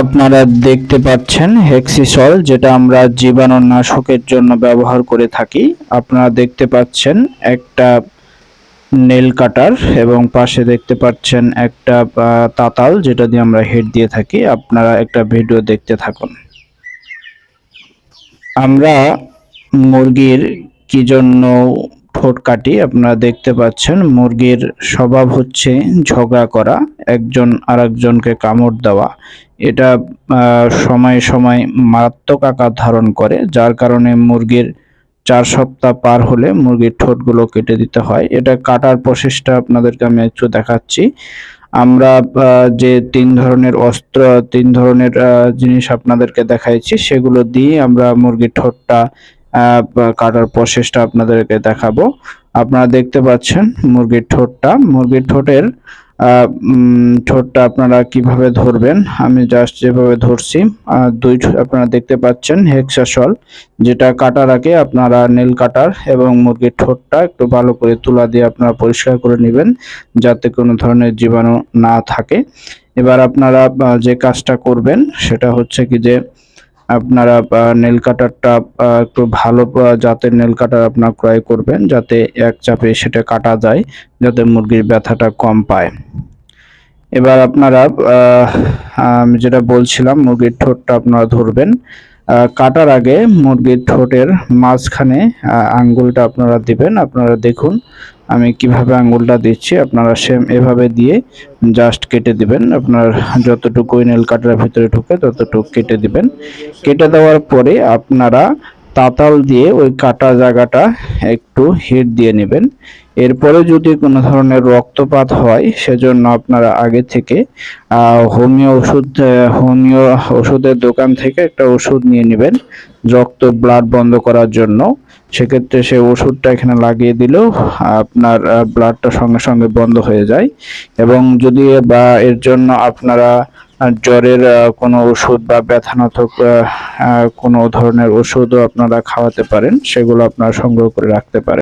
আপনারা দেখতে পাচ্ছেন হেক্সিসল, যেটা আমরা জীবাণুনাশকের জন্য ব্যবহার করে থাকি। আপনারা দেখতে পাচ্ছেন একটা নেল কাটার এবং পাশে দেখতে পাচ্ছেন একটা তাতাল, যেটা দিয়ে আমরা হেড দিয়ে থাকি। আপনারা একটা ভিডিও দেখতে থাকুন। আমরা মুরগির কি জন্য ঠোঁট কাটি আপনারা দেখতে পাচ্ছেন, মুরগির স্বভাব হচ্ছে ঝগড়া করা, একজন আরেকজনকে কামড় দেওয়া। এটা সময়ে সময় মারাত্মক আকার ধারণ করে, যার কারণে মুরগির চার সপ্তাহ পার হলে মুরগির ঠোঁটগুলো কেটে দিতে হয়। এটা কাটার প্রসেসটা আপনাদেরকে আমি একটু দেখাচ্ছি। আমরা যে তিন ধরনের অস্ত্র, তিন ধরনের জিনিস আপনাদেরকে দেখাইছি, সেগুলো দিয়ে আমরা মুরগির ঠোঁটটা কাটার প্রসেসটা আপনাদেরকে দেখাবো। আপনারা দেখতে পাচ্ছেন মুরগির ঠোঁটটা। মুরগির ঠোঁটের ঠোঁটটা আপনারা কীভাবে ধরবেন? আমি জাস্ট যেভাবে ধরছি দুই আপনারা দেখতে পাচ্ছেন হেক্সাসল যেটা কাটার আগে আপনারা নীল কাটার এবং মুরগির ঠোঁটটা একটু ভালো করে তুলা দিয়ে আপনারা পরিষ্কার করে নেবেন, যাতে কোনো ধরনের জীবাণু না থাকে। এবার আপনারা যে কাজটা করবেন, সেটা হচ্ছে কি যে আপনারা নেল কাটারটা একটু ভালো জাতের নেল কাটার আপনার ক্রয় করবেন যাতে এক চাপে সেটা কাটা যায়, যাতে মুরগির ব্যথাটা কম পায়। এবার আপনারা যেটা বলছিলাম, মুরগির ঠোঁটটা আপনারা ধরবেন। কাটার আগে মুরগির ঠোঁটের মাঝখানে আঙ্গুলটা আপনারা দিবেন। আপনারা দেখুন আমি কীভাবে আঙ্গুলটা দিচ্ছি। আপনারা সেম এভাবে দিয়ে জাস্ট কেটে দিবেন। আপনার যতটুকু নেল কাটার ভিতরে ঢুকে ততটুকু কেটে দিবেন। কেটে দেওয়ার পরে আপনারা তাতাল দিয়ে ওই কাটা জায়গাটা একটু হিট দিয়ে নেবেন। এরপরে যদি কোনো ধরনের রক্তপাত হয়, সেজন্য আপনারা আগে থেকে হোমিও ওষুধ হোমিও ওষুধের দোকান থেকে একটা ওষুধ নিয়ে নেবেন, রক্ত ব্লাড বন্ধ করার জন্য। সেক্ষেত্রে সে ওষুধটা এখানে লাগিয়ে দিলেও আপনার ব্লাডটা সঙ্গে সঙ্গে বন্ধ হয়ে যায়। এবং যদি বা, এর জন্য আপনারা জ্বরের কোনো ওষুধ বা ব্যথানাথক কোনো ধরনের ওষুধও আপনারা খাওয়াতে পারেন, সেগুলো আপনারা সংগ্রহ করে রাখতে পারেন।